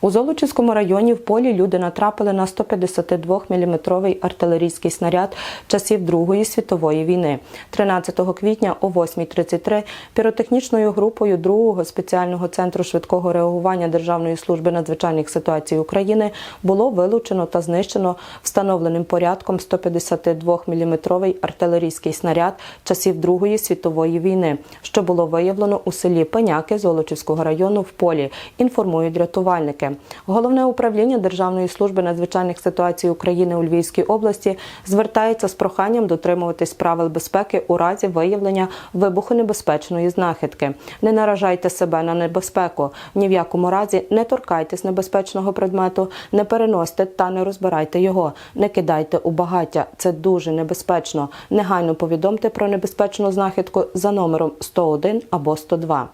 У Золочівському районі в полі люди натрапили на 152-мм артилерійський снаряд часів Другої світової війни. 13 квітня о 8.33 піротехнічною групою 2-го спеціального центру швидкого реагування Державної служби надзвичайних ситуацій України було вилучено та знищено встановленим порядком 152-мм артилерійський снаряд часів Другої світової війни, що було виявлено у селі Пеняки Золочівського району в полі. Інформують рятувальники. Головне управління Державної служби надзвичайних ситуацій України у Львівській області звертається з проханням дотримуватись правил безпеки у разі виявлення вибухонебезпечної знахідки. Не наражайте себе на небезпеку. Ні в якому разі не торкайтесь небезпечного предмету, не переносьте та не розбирайте його, не кидайте у багаття. Це дуже небезпечно. Негайно повідомте про небезпечну знахідку за номером 101 або 102.